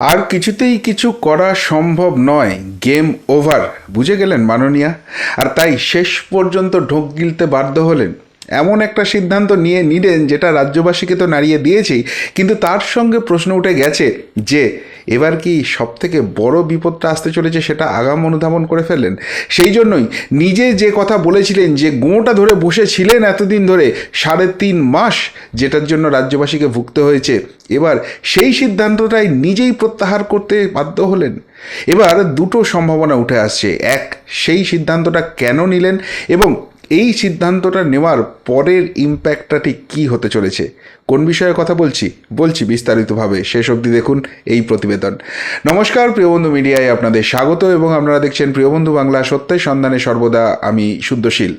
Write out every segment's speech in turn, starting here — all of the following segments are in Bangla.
আর কিছুতেই কিছু করা সম্ভব নয়। Game over. বুঝে গেলেন মাননীয়া? আর তাই শেষ পর্যন্ত ঢোক গিলতে বাধ্য হলেন। এমন একটা সিদ্ধান্ত নিয়ে নিলেন যেটা রাজ্যবাসীকে তো নাড়িয়ে দিয়েছেই। কিন্তু তার সঙ্গে প্রশ্ন উঠে গেছে যে, এবার কি সব থেকে বড় বিপদটা আসতে চলেছে সেটা আগাম অনুধাবন করে ফেললেন? সেই জন্যই নিজে যে কথা বলেছিলেন যে, গোঁটা ধরে বসেছিলেন এতদিন ধরে, সাড়ে তিন মাস যেটার জন্য রাজ্যবাসীকে ভুগতে হয়েছে, এবার সেই সিদ্ধান্তটাই নিজেই প্রত্যাহার করতে বাধ্য হলেন। এবার দুটো সম্ভাবনা উঠে আসছে। এক, সেই সিদ্ধান্তটা কেন নিলেন? এবং এই সিদ্ধান্তটা নেওয়ার পরের ইম্প্যাক্টটা ঠিক কী হতে চলেছে? কোন বিষয়ে কথা বলছি? বলছি বিস্তারিতভাবে। শেষ অবধি দেখুন এই প্রতিবেদন। নমস্কার, প্রিয়বন্ধু মিডিয়ায় আপনাদের স্বাগত এবং আপনারা দেখছেন প্রিয়বন্ধু বাংলা সত্যের সন্ধানে সর্বদা আমি শুদ্ধশীল।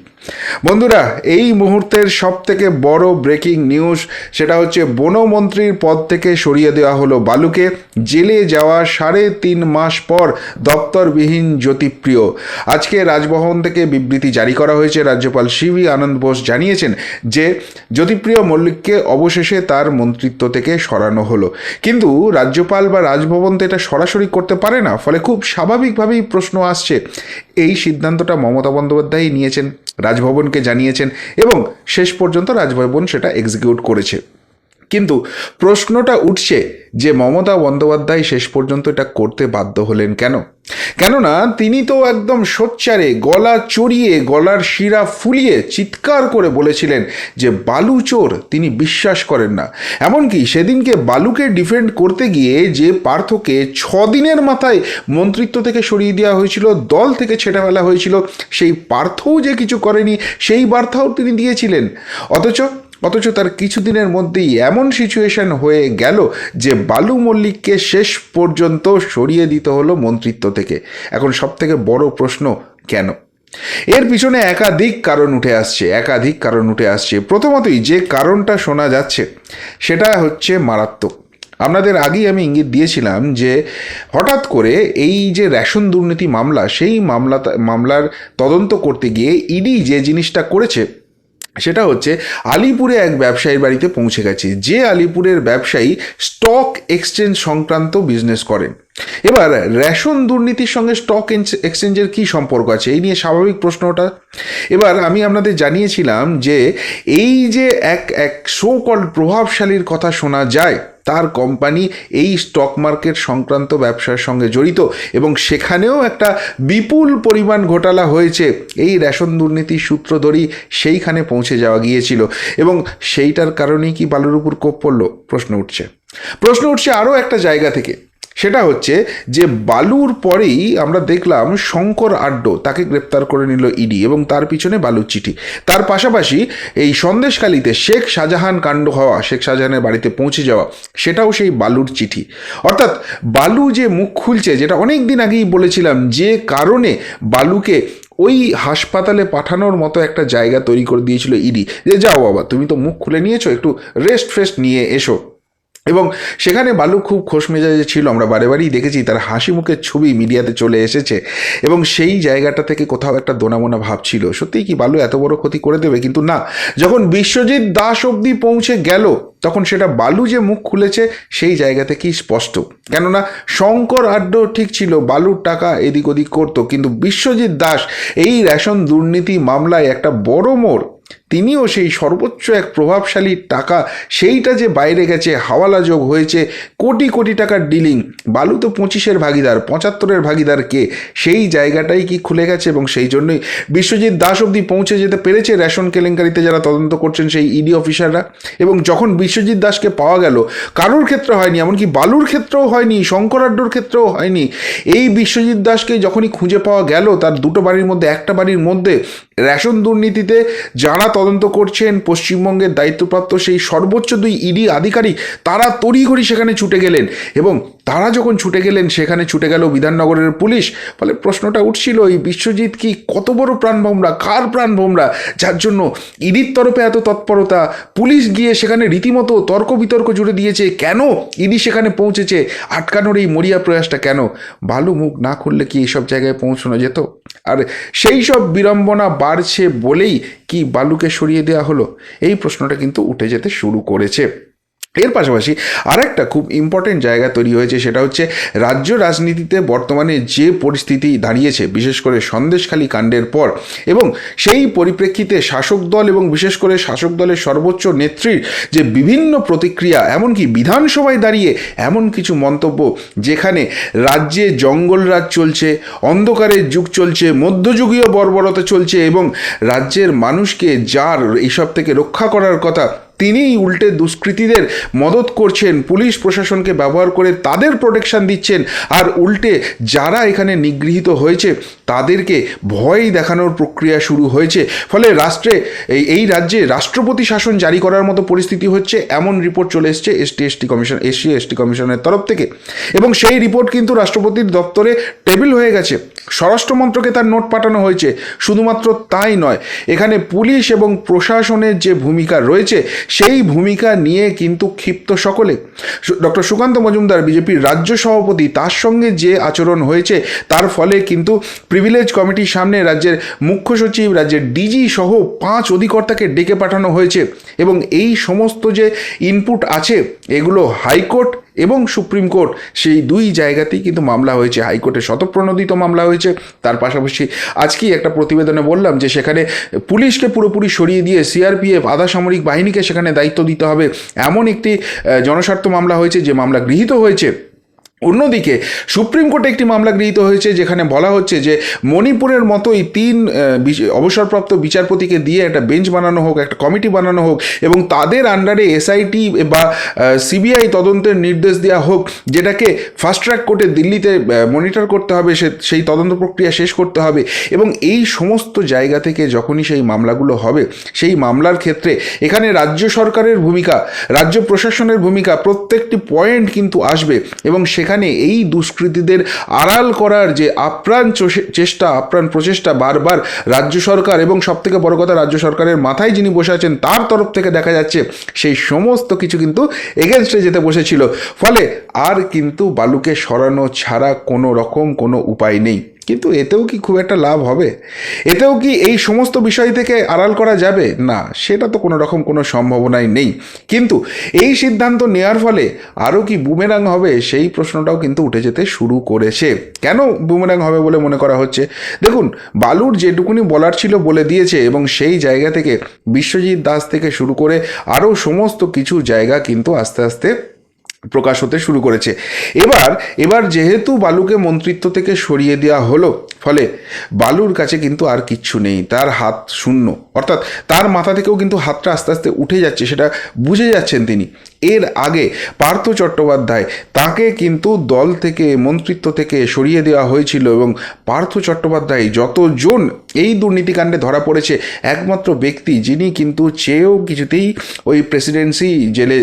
বন্ধুরা, এই মুহূর্তের সব থেকে বড় ব্রেকিং নিউজ সেটা হচ্ছে বনমন্ত্রীর পদ থেকে সরিয়ে দেওয়া হলো বালুকে। জেলে যাওয়া সাড়ে তিন মাস পর দপ্তরবিহীন জ্যোতিপ্রিয়। আজকে রাজভবন থেকে বিবৃতি জারি করা হয়েছে। রাজ্যপাল সিভি আনন্দ বোস জানিয়েছেন যে, জ্যোতিপ্রিয় মল্লিককে অবশেষে তার মন্ত্রিত্ব থেকে সরানো হলো। কিন্তু রাজ্যপাল বা রাজভবন তো এটা সরাসরি করতে পারে না, ফলে খুব স্বাভাবিকভাবেই প্রশ্ন আসছে। এই সিদ্ধান্তটা মমতা বন্দ্যোপাধ্যায়ই নিয়েছেন, রাজভবনকে জানিয়েছেন এবং শেষ পর্যন্ত রাজভবন সেটা এক্সিকিউট করেছে। কিন্তু প্রশ্নটা উঠছে যে মমতা বন্দ্যোপাধ্যায় শেষ পর্যন্ত এটা করতে বাধ্য হলেন কেন? কেননা তিনি তো একদম সোচ্চারে, গলা চড়িয়ে, গলার শিরা ফুলিয়ে চিৎকার করে বলেছিলেন যে বালু চোর তিনি বিশ্বাস করেন না। এমনকি সেদিনকে বালুকে ডিফেন্ড করতে গিয়ে যে পার্থকে ছ দিনের মাথায় মন্ত্রিত্ব থেকে সরিয়ে দেওয়া হয়েছিল, দল থেকে ছেটে ফেলা হয়েছিল, সেই পার্থও যে কিছু করেনি, সেই বার্তাও তিনি দিয়েছিলেন। অথচ অথচ তার কিছুদিনের মধ্যেই এমন সিচুয়েশন হয়ে গেল যে বালু মল্লিককে শেষ পর্যন্ত সরিয়ে দিতে হলো মন্ত্রিত্ব থেকে। এখন সব থেকে বড় প্রশ্ন, কেন? এর পিছনে একাধিক কারণ উঠে আসছে, একাধিক কারণ উঠে আসছে। প্রথমতই যে কারণটা শোনা যাচ্ছে, সেটা হচ্ছে মারাত্মক। আপনাদের আগেই আমি ইঙ্গিত দিয়েছিলাম যে হঠাৎ করে এই যে রেশন দুর্নীতি মামলা, সেই মামলা মামলার তদন্ত করতে গিয়ে ইডি যে জিনিসটা করেছে সেটা হচ্ছে আলিপুরে এক ব্যবসায়ীর বাড়িতে পৌঁছে গেছে। যে আলিপুরের ব্যবসায়ী স্টক এক্সচেঞ্জ সংক্রান্ত বিজনেস করেন এবার রেশন দুর্নীতির সঙ্গে স্টক এক্সচেঞ্জের কি সম্পর্ক আছে? এই নিয়ে স্বাভাবিক প্রশ্নটা এবার আমি আপনাদের জানিয়েছিলাম যে এই যে এক এক শো কল প্রভাবশালীর কথা শোনা যায় তার কোম্পানি এই স্টক মার্কেট সংক্রান্ত ব্যবসার সঙ্গে জড়িত এবং সেখানেও একটা বিপুল পরিমাণ ঘোটালা হয়েছে। এই রেশন দুর্নীতির সূত্র ধরেই সেইখানে পৌঁছে যাওয়া গিয়েছিল এবং সেইটার কারণেই কি বালুর উপর কোপ পড়ল? প্রশ্ন উঠছে। প্রশ্ন উঠছে আরও একটা জায়গা থেকে। সেটা হচ্ছে যে বালুর পরেই আমরা দেখলাম শঙ্কর আড্ডো তাকে গ্রেপ্তার করে নিল ইডি এবং তার পিছনে বালুর চিঠি। তার পাশাপাশি এই সন্দেশখালিতে শেখ শাহজাহান কাণ্ড হওয়া, শেখ শাহজাহানের বাড়িতে পৌঁছে যাওয়া, সেটাও সেই বালুর চিঠি। অর্থাৎ বালু যে মুখ খুলছে, যেটা অনেক দিন আগেই বলেছিলাম যে কারণে বালুকে ওই হাসপাতালে পাঠানোর মতো একটা জায়গা তৈরি করে দিয়েছিল ইডি। যে যাও বাবা, তুমি তো মুখ খুলে নিয়েছো, একটু রেস্ট ফ্রেস্ট নিয়ে এসো। এবং সেখানে বালু খুব খোশ মেজাজে ছিল। আমরা বারে বারেই দেখেছি তার হাসি মুখের ছবি মিডিয়াতে চলে এসেছে এবং সেই জায়গাটা থেকে কোথাও একটা দোনামোনা ভাব ছিল। সত্যিই কি বালু এত বড় ক্ষতি করে দেবে? কিন্তু না, যখন বিশ্বজিৎ দাস অবধি পৌঁছে গেল, তখন সেটা বালু যে মুখ খুলেছে সেই জায়গা থেকেই স্পষ্ট। কেননা শঙ্কর আড্ডো ঠিক ছিল, বালুর টাকা এদিক ওদিক করতো, কিন্তু বিশ্বজিৎ দাস এই রেশন দুর্নীতি মামলায় একটা বড় মোড় তিনিও সেই সর্বোচ্চ এক প্রভাবশালী টাকা, সেইটা যে বাইরে গেছে, হাওয়ালা যোগ হয়েছে, কোটি কোটি টাকার ডিলিং বালু তো পঁচিশের ভাগিদার, পঁচাত্তরের ভাগিদার কে? সেই জায়গাটাই কি খুলে গেছে এবং সেই জন্যই বিশ্বজিৎ দাস অবধি পৌঁছে যেতে পেরেছে রেশন কেলেঙ্কারিতে যারা তদন্ত করছেন সেই ইডি অফিসাররা এবং যখন বিশ্বজিৎ দাসকে পাওয়া গেল, কারোর ক্ষেত্রে হয়নি? এমনকি বালুর ক্ষেত্রেও হয়নি, শঙ্করাড্ডোর ক্ষেত্রেও হয়নি। এই বিশ্বজিৎ দাসকে যখনই খুঁজে পাওয়া গেল, তার দুটো বাড়ির মধ্যে, একটা বাড়ির মধ্যে রেশন দুর্নীতিতে যারা তদন্ত করছেন। পশ্চিমবঙ্গের দায়িত্বপ্রাপ্ত সেই সর্বোচ্চ দুই ইডি আধিকারিক, তারা তড়িঘড়ি সেখানে ছুটে গেলেন এবং তারা যখন ছুটে গেলেন, সেখানে ছুটে গেল বিধাননগরের পুলিশ। ফলে প্রশ্নটা উঠছিল, এই বিশ্বজিৎ কি কত বড় প্রাণভোমরা কার প্রাণভোমরা যার জন্য ইডির তরফে এত তৎপরতা, পুলিশ গিয়ে সেখানে রীতিমতো তর্ক বিতর্ক জুড়ে দিয়েছে, কেন ইডি সেখানে পৌঁছেছে? আটকানোর এই মরিয়া প্রয়াসটা কেন? ভালো মুখ না খুললে কি এইসব জায়গায় পৌঁছানো যেত? আর সেই সব বিড়ম্বনা বাড়ছে বলেই কি বালুকে সরিয়ে দেওয়া হলো? এই প্রশ্নটা কিন্তু উঠে যেতে শুরু করেছে। এর পাশাপাশি আরেকটা খুব ইম্পর্টেন্ট জায়গা তৈরি হয়েছে, সেটা হচ্ছে রাজ্য রাজনীতিতে বর্তমানে যে পরিস্থিতি দাঁড়িয়েছে, বিশেষ করে সন্দেশখালী কাণ্ডের পর, এবং সেই পরিপ্রেক্ষিতে শাসক দল এবং বিশেষ করে শাসক দলের সর্বোচ্চ নেত্রীর যে বিভিন্ন প্রতিক্রিয়া, এমনকি বিধানসভায় দাঁড়িয়ে এমন কিছু মন্তব্য, যেখানে রাজ্যে জঙ্গলরাজ চলছে, অন্ধকারের যুগ চলছে, মধ্যযুগীয় বর্বরতা চলছে, এবং রাজ্যের মানুষকে যার এইসব থেকে রক্ষা করার কথা তিনিই উল্টে দুষ্কৃতীদের মদত করছেন। পুলিশ প্রশাসনকে ব্যবহার করে তাদের প্রোটেকশন দিচ্ছেন। আর উল্টে যারা এখানে নিগৃহীত হয়েছে তাদেরকে ভয় দেখানোর প্রক্রিয়া শুরু হয়েছে। ফলে রাষ্ট্রে, এই রাজ্যে রাষ্ট্রপতি শাসন জারি করার মতো পরিস্থিতি হচ্ছে, এমন রিপোর্ট চলে এসছে ST ST commission SC ST কমিশনের তরফ থেকে। এবং সেই রিপোর্ট কিন্তু রাষ্ট্রপতির দপ্তরে টেবিল হয়ে গেছে। স্বরাষ্ট্রমন্ত্রকে তার নোট পাঠানো হয়েছে। শুধুমাত্র তাই নয়, এখানে পুলিশ এবং প্রশাসনের যে ভূমিকা রয়েছে, সেই ভূমিকা নিয়ে কিন্তু ক্ষিপ্ত সকলে। ডক্টর সুকান্ত মজুমদার, বিজেপির রাজ্য সভাপতি, তার সঙ্গে যে আচরণ হয়েছে, তার ফলে কিন্তু প্রিভিলেজ কমিটির সামনে রাজ্যের মুখ্য সচিব, রাজ্যের ডিজি সহ পাঁচ অধিকর্তাকে ডেকে পাঠানো হয়েছে এবং এই সমস্ত যে ইনপুট আছে, এগুলো হাইকোর্ট এবং সুপ্রিম কোর্ট, সেই দুই জায়গাতেই কিন্তু মামলা হয়েছে। হাইকোর্টে শতপ্রণোদিত মামলা হয়েছে। তার পাশাপাশি আজকেই একটা প্রতিবেদনে বললাম যে সেখানে পুলিশকে পুরোপুরি সরিয়ে দিয়ে সিআরপিএফ আধা সামরিক বাহিনীকে সেখানে দায়িত্ব দিতে হবে। এমন একটি জনস্বার্থ মামলা হয়েছে যে মামলা গৃহীত হয়েছে। অন্যদিকে সুপ্রিম কোর্টে একটি মামলা গৃহীত হয়েছে, যেখানে বলা হচ্ছে যে মণিপুরের মতোই তিন অবসরপ্রাপ্ত বিচারপতিকে দিয়ে একটা বেঞ্চ বানানো হোক, একটা কমিটি বানানো হোক, এবং তাদের আন্ডারে এসআইটি বা সিবিআই তদন্তের নির্দেশ দেওয়া হোক, যেটাকে ফাস্ট ট্র্যাক কোর্টে দিল্লিতে মনিটর করতে হবে, সে, সেই তদন্ত প্রক্রিয়া শেষ করতে হবে, এবং এই সমস্ত জায়গা থেকে যখনই সেই মামলাগুলো হবে, সেই মামলার ক্ষেত্রে এখানে রাজ্য সরকারের ভূমিকা, রাজ্য প্রশাসনের ভূমিকা, প্রত্যেকটি পয়েন্ট কিন্তু আসবে, এবং সেখানে এই দুষ্কৃতীদের আড়াল করার যে আপ্রাণ চষে- চেষ্টা, আপ্রাণ প্রচেষ্টা বারবার রাজ্য সরকার এবং সবথেকে বড় কথা রাজ্য সরকারের মাথায় যিনি বসে আছেন তার তরফ থেকে দেখা যাচ্ছে সেই সমস্ত কিছু কিন্তু এগেনস্টে যেতে বসেছিল। ফলে আর কিন্তু বালুকে সরানো ছাড়া কোনো রকম কোনো উপায় নেই। কিন্তু এতেও কি খুব একটা লাভ হবে? এতেও কি এই সমস্ত বিষয় থেকে আড়াল করা যাবে? না, সেটা তো কোনো রকম কোনো সম্ভাবনাই নেই। কিন্তু এই সিদ্ধান্ত নেওয়ার ফলে আরও কি বুমেরাং হবে সেই প্রশ্নটাও কিন্তু উঠে যেতে শুরু করেছে। কেন বুমেরাং হবে বলে মনে করা হচ্ছে? দেখুন, বালুর যেটুকুনি বলার ছিল বলে দিয়েছে এবং সেই জায়গা থেকে বিশ্বজিৎ দাস থেকে শুরু করে আরও সমস্ত কিছু জায়গা কিন্তু আস্তে আস্তে প্রকাশ হতে শুরু করেছে। এবার এবার যেহেতু বালুকে মন্ত্রিত্ব থেকে সরিয়ে দেওয়া হলো ফলে বালুর কাছে কিন্তু আর কিচ্ছু নেই, তার হাত শূন্য। অর্থাৎ তার মাথা থেকেও কিন্তু হাতটা আস্তে আস্তে উঠে যাচ্ছে, সেটা বুঝে যাচ্ছেন তিনি। এর আগে পার্থ চট্টোপাধ্যায় তাকে কিন্তু দল থেকে, মন্ত্রিত্ব থেকে সরিয়ে দেওয়া হয়েছিল এবং পার্থ চট্টোপাধ্যায় যতজন এই দুর্নীতিকাণ্ডে ধরা পড়েছে, একমাত্র ব্যক্তি যিনি কিন্তু চেয়েও কিছুতেই ওই প্রেসিডেন্সি জেলে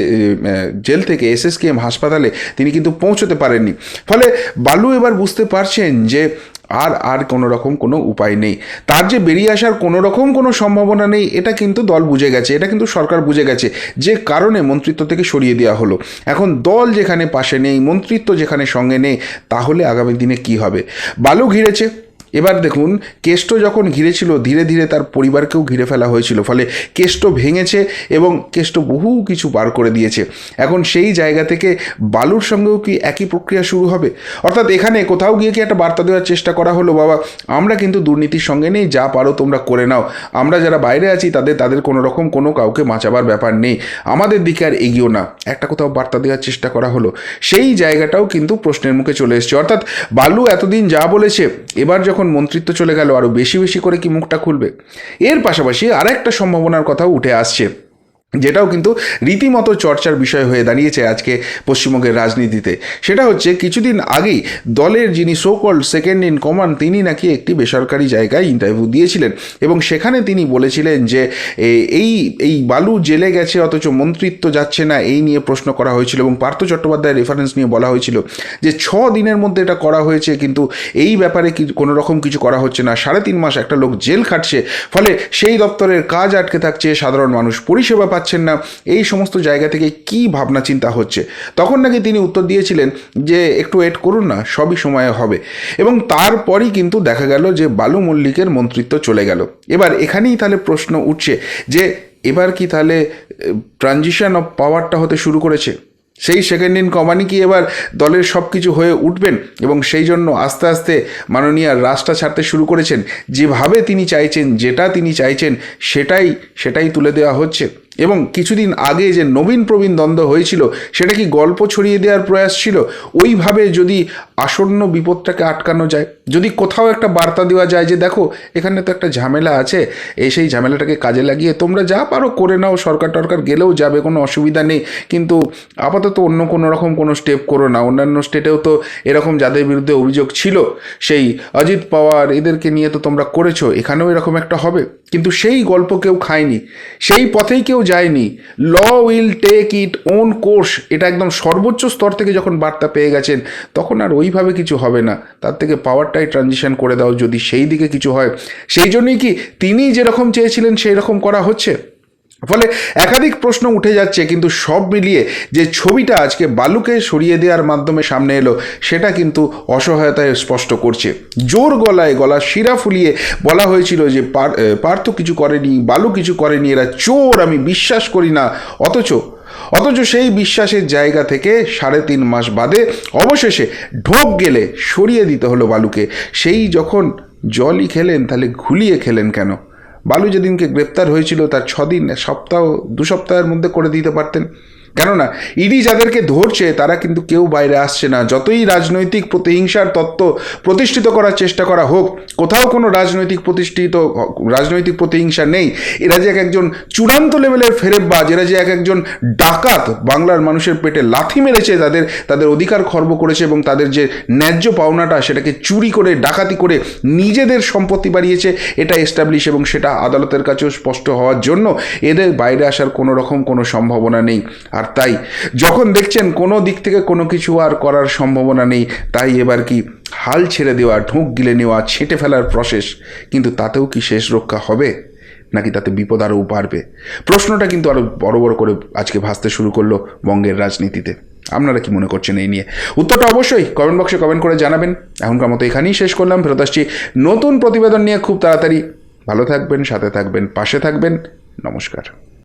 জেল থেকে এসএসকেএম হাসপাতালে তিনি কিন্তু পৌঁছতে পারেননি। ফলে বালু এবার বুঝতে পারছেন যে আর আর কোনো রকম কোনো উপায় নেই। তার যে বেরিয়ে আসার কোনো রকম কোনো সম্ভাবনা নেই, এটা কিন্তু দল বুঝে গেছে, এটা কিন্তু সরকার বুঝে গেছে, যে কারণে মন্ত্রিত্ব থেকে সরিয়ে দেওয়া হলো। এখন দল যেখানে পাশে নেই, মন্ত্রিত্ব যেখানে সঙ্গে নেই, তাহলে আগামী দিনে কি হবে? বালু ঘিরেছে এবার দেখুন, কেষ্ট যখন ঘিরেছিল, ধীরে ধীরে তার পরিবারকেও ঘিরে ফেলা হয়েছিল। ফলে কেষ্ট ভেঙেছে এবং কেষ্ট বহু কিছু বার করে দিয়েছে। এখন সেই জায়গা থেকে বালুর সঙ্গেও কি একই প্রক্রিয়া শুরু হবে? অর্থাৎ এখানে কোথাও গিয়ে কি একটা বার্তা দেওয়ার চেষ্টা করা হলো? বাবা, আমরা কিন্তু দুর্নীতির সঙ্গে নেই, যা পারো তোমরা করে নাও। আমরা যারা বাইরে আছি, তাদের তাদের কোনো রকম কোনো কাউকে বাঁচাবার ব্যাপার নেই। আমাদের দিকে আর এগিয়েও না। একটা কোথাও বার্তা দেওয়ার চেষ্টা করা হলো। সেই জায়গাটাও কিন্তু প্রশ্নের মুখে চলে এসছে। অর্থাৎ বালু এতদিন যা বলেছে, এবার যখন মন্ত্রিত্ব চলে গেল আরও বেশি বেশি করে কি মুখটা খুলবে? এর পাশাপাশি আরেকটা সম্ভাবনার কথা উঠে আসছে। যেটাও কিন্তু রীতিমতো চর্চার বিষয় হয়ে দাঁড়িয়েছে আজকে পশ্চিমবঙ্গের রাজনীতিতে। সেটা হচ্ছে কিছুদিন আগেই দলের যিনি সোকল্ড সেকেন্ড ইন কমান্ড তিনি নাকি একটি বেসরকারি জায়গায় ইন্টারভিউ দিয়েছিলেন এবং সেখানে তিনি বলেছিলেন যে এই এই বালু জেলে গেছে, অথচ মন্ত্রিত্ব যাচ্ছে না। এই নিয়ে প্রশ্ন করা হয়েছিল এবং পার্থ চট্টোপাধ্যায়ের রেফারেন্স নিয়ে বলা হয়েছিল যে, ছ দিনের মধ্যে এটা করা হয়েছে, কিন্তু এই ব্যাপারে কি, কোনো রকম কিছু করা হচ্ছে না। সাড়ে তিন মাস একটা লোক জেল খাটছে, ফলে সেই দপ্তরের কাজ আটকে থাকছে সাধারণ মানুষ। পরিষেবা পাচ্ছেন না, এই সমস্ত জায়গা থেকে কি ভাবনা, চিন্তা হচ্ছে? তখন নাকি তিনি উত্তর দিয়েছিলেন যে, একটু ওয়েট করুন না, সবই সময়ে হবে। এবং তারপরই কিন্তু দেখা গেল যে, বালু মল্লিকের মন্ত্রিত্ব চলে গেল। এবার এখানেই তাহলে প্রশ্ন উঠছে যে, এবার কি তাহলে ট্রানজিশন অফ পাওয়ারটা হতে শুরু করেছে? সেই সেকেন্ড ইন কমানি কি এবার দলের সব কিছু হয়ে উঠবেন? এবং সেই জন্য আস্তে আস্তে মাননীয় রাস্তা ছাড়তে শুরু করেছেন। যেভাবে তিনি চাইছেন, যেটা তিনি চাইছেন, সেটাই সেটাই তুলে দেওয়া হচ্ছে। এবং কিছুদিন আগে যে নবীন প্রবীণ দ্বন্দ্ব হয়েছিল, সেটা কি গল্প ছড়িয়ে দেওয়ার প্রয়াস ছিল? ওইভাবে যদি আসন্ন বিপদটাকে আটকানো যায়, যদি কোথাও একটা বার্তা দেওয়া যায় যে, দেখো, এখানে তো একটা ঝামেলা আছে, এই সেই ঝামেলাটাকে কাজে লাগিয়ে তোমরা যা পারো করে নাও, সরকার টরকার গেলেও যাবে, কোনো অসুবিধা নেই। কিন্তু আপাতত অন্য কোনো রকম কোনো স্টেপ করো না। অন্যান্য স্টেটেও তো এরকম যাদের বিরুদ্ধে অভিযোগ ছিল, সেই অজিত পাওয়ার, এদেরকে নিয়ে তো তোমরা করেছ, এখানেও এরকম একটা হবে। কিন্তু সেই গল্প কেউ খায়নি। সেই পথেই কেউ যায়নি। Law will take it own course এটা একদম সর্বোচ্চ স্তর থেকে যখন বার্তা পেয়ে গেছেন, তখন আর ওইভাবে কিছু হবে না। তার থেকে পাওয়ারটাই ট্রানজিশন করে দাও যদি সেই দিকে কিছু হয়। সেই জন্যই কি তিনি যেরকম চেয়েছিলেন সেই রকম করা হচ্ছে? ফলে একাধিক প্রশ্ন উঠে যাচ্ছে, কিন্তু সব মিলিয়ে যে ছবিটা আজকে বালুকে সরিয়ে দেওয়ার মাধ্যমে সামনে এলো, সেটা কিন্তু অসহায়তায় স্পষ্ট করছে। জোর গলায় গলা শিরা ফুলিয়ে বলা হয়েছিল যে পার্থ কিছু করেনি, বালু কিছু করেনি, এরা চোর, আমি বিশ্বাস করি না। অথচ অথচ সেই বিশ্বাসের জায়গা থেকে সাড়ে তিন মাস বাদে অবশেষে ঢোক গেলে সরিয়ে দিতে হলো বালুকে। সেই যখন জলই খেলেন, তাহলে ঘুলিয়ে খেলেন কেন? বালু যেদিনকে গ্রেপ্তার হয়েছিল তার ছদিন সপ্তাহ দু সপ্তাহের মধ্যে করে দিতে পারতেন। কেননা, ইডি যাদেরকে ধরছে, তারা কিন্তু কেউ বাইরে আসছে না। যতই রাজনৈতিক প্রতিহিংসার তত্ত্ব প্রতিষ্ঠিত করার চেষ্টা করা হোক, কোথাও কোনো রাজনৈতিক প্রতিষ্ঠিত, রাজনৈতিক প্রতিহিংসা নেই। এরা যে এক একজন চূড়ান্ত লেভেলের ফেরেববাজ এরা যে এক একজন ডাকাত, বাংলার মানুষের পেটে লাথি মেরেছে, তাদের তাদের অধিকার খর্ব করেছে এবং তাদের যে ন্যায্য পাওনাটা, সেটাকে চুরি করে, ডাকাতি করে নিজেদের সম্পত্তি বাড়িয়েছে, এটা এস্টাবলিশ এবং সেটা আদালতের কাছেও স্পষ্ট হওয়ার জন্য এদের বাইরে আসার কোনো রকম কোনো সম্ভাবনা নেই। আর তাই, যখন দেখছেন কোনো দিক থেকে কোনো কিছু আর করার সম্ভাবনা নেই, তাই এবার কি হাল ছেড়ে দেওয়া, ঢোক গিলে নেওয়া, ছেঁটে ফেলার প্রসেস কিন্তু তাতেও কি শেষ রক্ষা হবে? নাকি তাতে বিপদ আরও বাড়বে? প্রশ্নটা কিন্তু আরও বড় বড় করে আজকে ভাসতে শুরু করল বঙ্গের রাজনীতিতে। আপনারা কি মনে করছেন এই নিয়ে? উত্তরটা অবশ্যই কমেন্ট বক্সে কমেন্ট করে জানাবেন। এখনকার মতো এখানেই শেষ করলাম। ফেরত আসছি নতুন প্রতিবেদন নিয়ে খুব তাড়াতাড়ি। ভালো থাকবেন, সাথে থাকবেন, পাশে থাকবেন। নমস্কার।